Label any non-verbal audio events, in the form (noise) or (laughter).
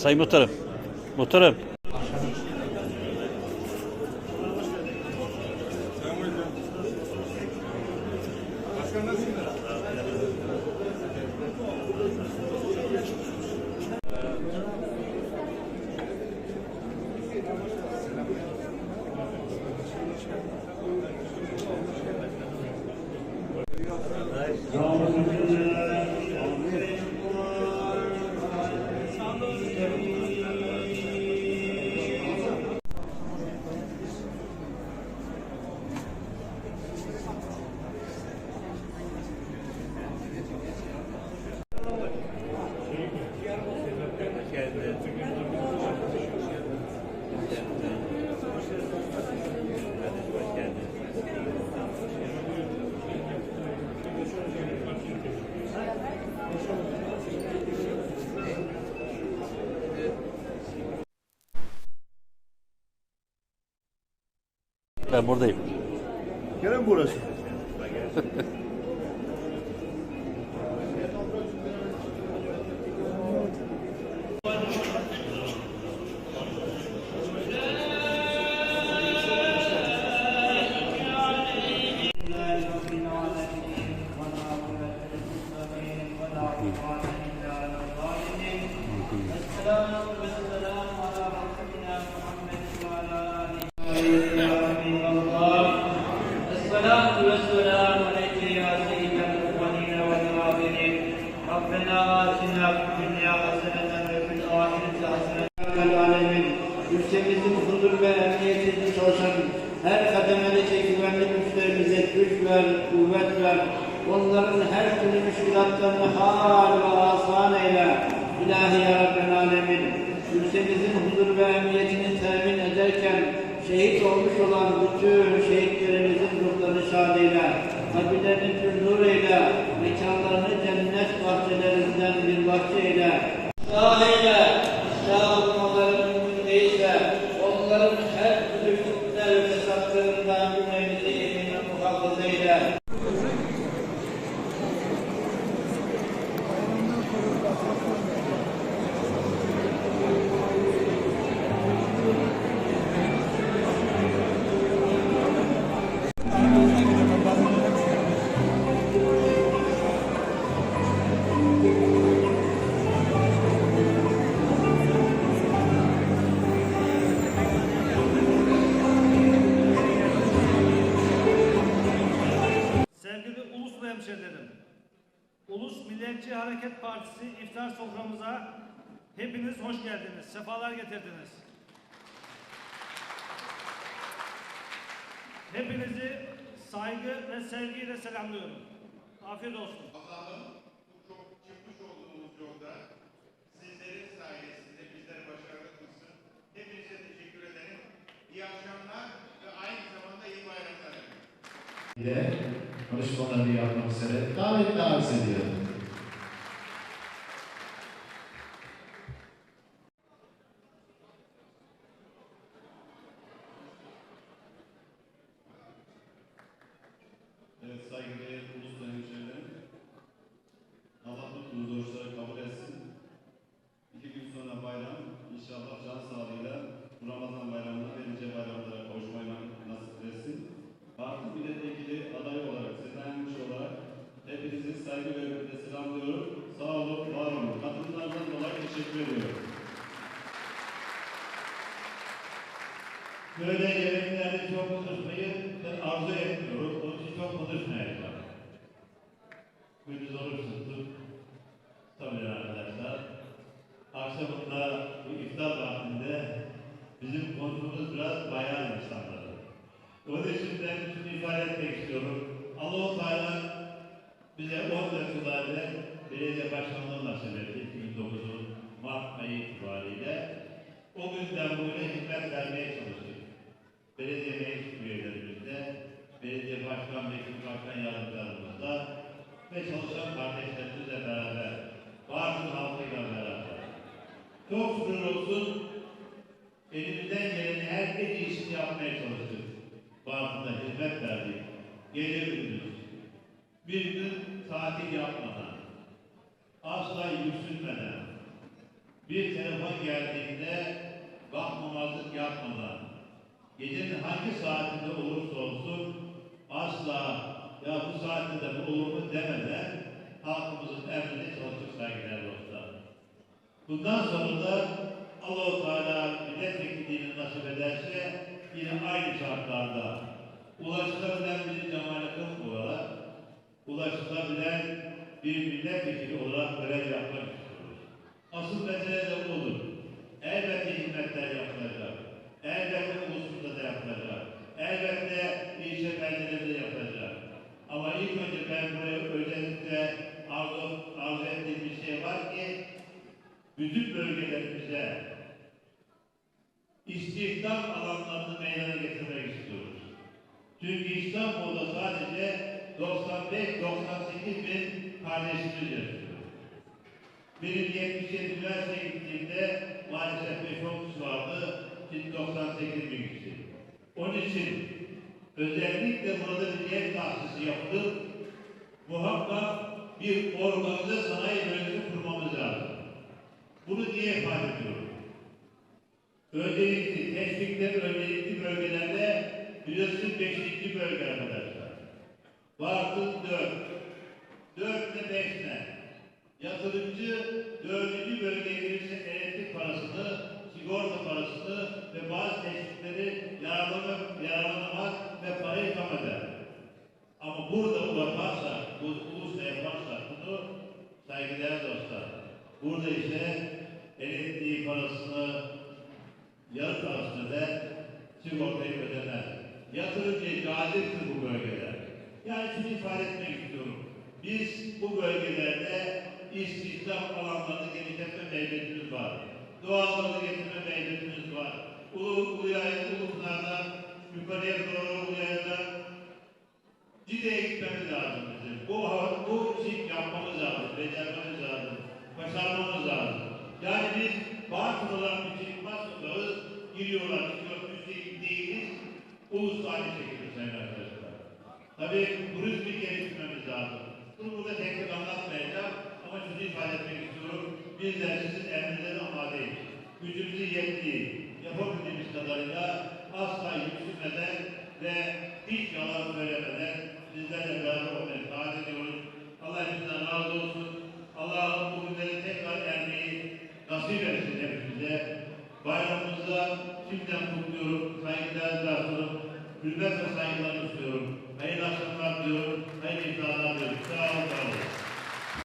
Sayın Muhtarım. Muhtarım. Ben buradayım. Gene mi burası? (laughs) ülkemizin huzur ve emniyetini çalışan her kademedeki güvenlik güçlerimize güç ver, kuvvet ver. Onların her türlü müşkilatlarını hal ve asan eyle. İlahi ya Rabbel Alemin. Huzur ve emniyetini temin ederken şehit olmuş olan bütün şehitlerimizin şad eyle. Kabirlerini pür nur eyle. Mekanlarını cennet bahçelerinden bir bahçe eyle. Milliyetçi Hareket Partisi iftar soframıza hepiniz hoş geldiniz, sefalar getirdiniz. Hepinizi saygı ve sevgiyle selamlıyorum. Afiyet olsun. Allah'ım bu çok çıkmış olduğumuz yolda sizlerin sayesinde bizleri başarılı kılsın. Hepinize teşekkür ederim. İyi akşamlar ve aynı zamanda iyi bayramlar. ile konuşmalarını yapmak üzere davetle arz ediyorum. Evet saygıdeğer ulus ve hemşehrilerim. Allah bu kuruluşları kabul etsin. İki gün sonra bayram. İnşallah can sağlığıyla bu Ramazan bayramına ve nice bayramlara kavuşmayı nasip etsin. Parti milletvekili adayı olarak, sizdenmiş olarak hepinizi saygı ve hürmetle selamlıyorum. Sağ olun, var olun. Katılımlarından dolayı teşekkür ediyorum. Böyle yemekleri çok konuşmayı arzu etmiyorum. Onun için çok konuşmayacağım. Gündüz oruçsuzluk. Tabii arkadaşlar. Akşamında bu iftar vaktinde bizim konumuz biraz bayan insanları. Onun için ben şunu ifade etmek istiyorum. Allah-u Teala bize 14 Şubat'ta belediye başkanlığı nasip etti 2009'un Mart ayı itibariyle. O günden bugüne hizmet vermeye çalıştık. Belediye meclis üyelerimizle, belediye başkan, meclis başkan yardımcılarımızla ve çalışan kardeşlerimizle beraber, Bartın halkıyla beraber. Çok şükür olsun, elimizden gelen her en iyisini yapmaya çalıştık. Bartın'da hizmet verdik. Gece gündüz. Bir gün tatil yapmadan, asla yüksünmeden, bir telefon geldiğinde bakmamazlık yapmadan, gecenin hangi saatinde olursa olsun asla ya bu saatte de bu olur mu demeden halkımızın emrine çalışır saygıdeğer dostlar. Bundan sonra da Allah-u Teala milletvekilliğini nasip ederse yine aynı şartlarda ulaşılabilen bir cemaat olarak ulaşılabilen bir milletvekili olarak görev yapmak istiyoruz. Asıl mesele de budur. Elbette hizmetler yapılacak. Elbette ulusunda da yapılacak. Elbette ilçe beldelerinde yapılacak. Ama ilk önce ben buraya özellikle arzu, arzu ettiğim bir şey var ki bütün bölgelerimize istihdam alanlarını meydana getirmek istiyoruz. Çünkü İstanbul'da sadece 95-98 bin kardeşimiz yaşıyor. Benim 77 üniversiteye gittiğimde maalesef 5-10 kişi vardı, şimdi 98 bin kişi. Onun için özellikle burada bir yer tahsisi yapılıp muhakkak bir organize sanayi bölgesi kurmamız lazım. Bunu niye ifade ediyorum? Öncelikli, teşvikler öncelikli bölgelerde biliyorsunuz beşinci bölge arkadaşlar. Vardı dört. Dört ne beş ne? Yatırımcı dördüncü bölgeye gelirse elektrik parasını, sigorta parasını ve bazı teşvikleri yararlamak, yararlanamak ve parayı eder. Ama burada bu yaparsak, bu ulusla yaparsak bunu saygıdeğer dostlar. Burada ise elektriği parasını yarı parasını da sigortayı ödemez. Yatırımcı caziptir bu bölgeler. Yani şunu ifade etmek istiyorum. Biz bu bölgelerde istihdam alanlarını genişletme mevcutumuz var. Doğalgazı getirme mevcutumuz var. Ulu, Uluyay, Ulupınar'dan yukarıya doğru Uluyay'dan Cide'ye gitmemiz lazım bizim. Bu, bu işi yapmamız lazım, becermemiz lazım, başarmamız lazım. Yani biz bağımsız olan bir şey basmıyoruz, giriyorlar, çıkıyor, müzik değiliz. Ulus aynı şekilde sayın arkadaşlar. Tabii turizmi geliştirmemiz lazım. İfade etmek istiyorum. Bizler sizin emrinize amadeyiz. Gücümüzü yettiği, yapabildiğimiz kadarıyla asla yüksünmeden ve hiç yalan söylemeden sizlerle beraber olmayı taat ediyoruz. Allah hepinizden razı olsun. Allah bu günleri tekrar ermeyi nasip etsin hepimize. Bayramımızda şimdiden kutluyorum. Saygılar diliyorum. Hürmet ve saygılarımı sunuyorum. Hayırlı akşamlar diliyorum. Hayırlı iftarlar diliyorum. Sağ olun. Sağ olun.